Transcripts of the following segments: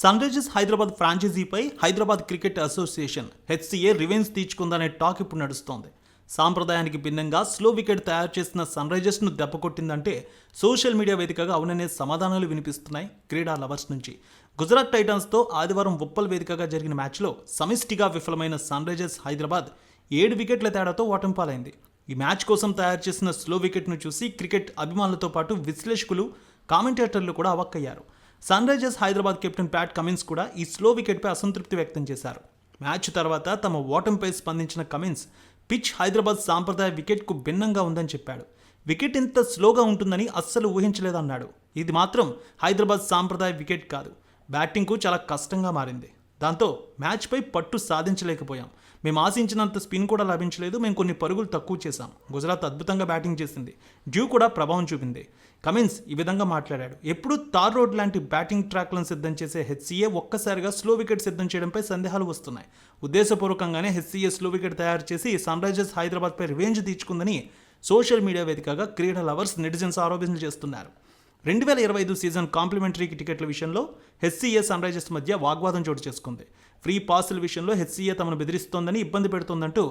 Sun Risers Hyderabad ఫ్రాంచైజీపై Hyderabad cricket association HCA revenge తీర్చుకుందనే talk ఇప్పుడు నడుస్తోంది. సాంప్రదాయానికి భిన్నంగా స్లో వికెట్ తయారు చేసిన సన్ రైజర్స్ను దెబ్బకొట్టిందంటే సోషల్ మీడియా వేదికగా అవుననే సమాధానాలు వినిపిస్తున్నాయి క్రీడా లవర్స్ నుంచి. గుజరాత్ టైటన్స్తో ఆదివారం ఉప్పల్ వేదికగా జరిగిన మ్యాచ్లో సమిష్టిగా విఫలమైన సన్ రైజర్స్ హైదరాబాద్ ఏడు వికెట్ల తేడాతో ఓటంపాలైంది ఈ మ్యాచ్ కోసం తయారు చేసిన స్లో వికెట్ను చూసి క్రికెట్ అభిమానులతో పాటు విశ్లేషకులు కామెంటేటర్లు కూడా అవక్కయ్యారు. Sunrisers Hyderabad captain Pat Cummins కూడా ఈ స్లో వికెట్పై అసంతృప్తి వ్యక్తం చేశారు. మ్యాచ్ తర్వాత తమ ఓటమిపై స్పందించిన కమిన్స్ పిచ్ హైదరాబాద్ సాంప్రదాయ వికెట్కు భిన్నంగా ఉందని చెప్పాడు. వికెట్ ఇంత స్లోగా ఉంటుందని అస్సలు ఊహించలేదన్నాడు. ఇది మాత్రం హైదరాబాద్ సాంప్రదాయ వికెట్ కాదు. బ్యాటింగ్కు చాలా కష్టంగా మారింది. దాంతో మ్యాచ్పై పట్టు సాధించలేకపోయాం. మేము ఆశించినంత స్పిన్ కూడా లభించలేదు. మేము కొన్ని పరుగులు తక్కువ చేశాం. గుజరాత్ అద్భుతంగా బ్యాటింగ్ చేసింది. డ్యూ కూడా ప్రభావం చూపింది. కమిన్స్ ఈ విధంగా మాట్లాడాడు. ఎప్పుడు తార్ రోడ్ లాంటి బ్యాటింగ్ ట్రాక్లను సిద్ధం చేసే హెచ్సీఏ ఒక్కసారిగా స్లో వికెట్ సిద్ధం చేయడంపై సందేహాలు వస్తున్నాయి. ఉద్దేశపూర్వకంగానే హెచ్సీఏ స్లో వికెట్ తయారు చేసి సన్ రైజర్స్ హైదరాబాద్పై రివెంజ్ తీర్చుకుందని సోషల్ మీడియా వేదికగా క్రీడా లవర్స్ నెటిజన్స్ ఆరోపణలు చేస్తున్నారు. రెండు వేల ఇరవై ఐదు సీజన్ కాంప్లిమెంటరీ టికెట్ల విషయంలో హెచ్సీఏ సన్ రైజర్స్ మధ్య వాగ్వాదం చోటు చేసుకుంది. ఫ్రీ పాసుల విషయంలో హెచ్సీఏ తమను బెదిరిస్తోందని ఇబ్బంది పెడుతోందంటూ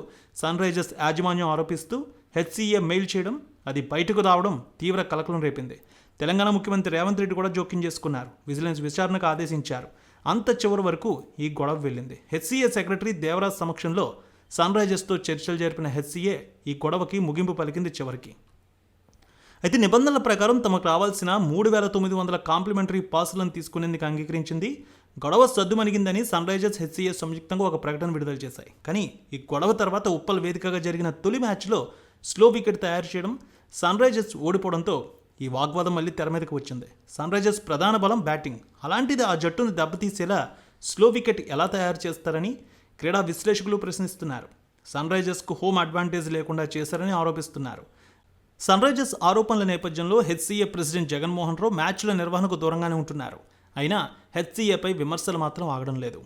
సన్ రైజర్స్ యాజమాన్యం ఆరోపిస్తూ హెచ్సీఏ మెయిల్ చేయడం అది బయటకు రావడం తీవ్ర కలకలం రేపింది. తెలంగాణ ముఖ్యమంత్రి రేవంత్ రెడ్డి కూడా జోక్యం చేసుకున్నారు. విజిలెన్స్ విచారణకు ఆదేశించారు. అంత చివరి వరకు ఈ గొడవ వెళ్ళింది. హెచ్సీఏ సెక్రటరీ దేవరాజ్ సమక్షంలో సన్ రైజర్స్తో చర్చలు జరిపిన హెచ్సీఏ ఈ గొడవకి ముగింపు పలికింది చివరికి. అయితే నిబంధనల ప్రకారం తమకు రావాల్సిన మూడు వేల తొమ్మిది వందల కాంప్లిమెంటరీ పాసులను తీసుకునేందుకు అంగీకరించింది. గొడవ సద్దుమణిగిందని సన్ రైజర్స్ హెచ్సిఎస్ సంయుక్తంగా ఒక ప్రకటన విడుదల చేశాయి. కానీ ఈ గొడవ తర్వాత ఉప్పల్ వేదికగా జరిగిన తొలి మ్యాచ్లో స్లో వికెట్ తయారు చేయడం సన్ రైజర్స్ ఓడిపోవడంతో ఈ వాగ్వాదం మళ్ళీ తెర మీదకి వచ్చింది. సన్ రైజర్స్ ప్రధాన బలం బ్యాటింగ్. అలాంటిది ఆ జట్టును దెబ్బతీసేలా స్లో వికెట్ ఎలా తయారు చేస్తారని క్రీడా విశ్లేషకులు ప్రశ్నిస్తున్నారు. సన్ రైజర్స్కు హోమ్ అడ్వాంటేజ్ లేకుండా చేశారని ఆరోపిస్తున్నారు. సన్ రైజర్స్ ఆరోపణల నేపథ్యంలో హెచ్సీఏ ప్రెసిడెంట్ జగన్మోహన్ రావు మ్యాచ్ల నిర్వహణకు దూరంగానే ఉంటున్నారు. అయినా హెచ్సీఏపై విమర్శలు మాత్రం ఆగడం లేదు.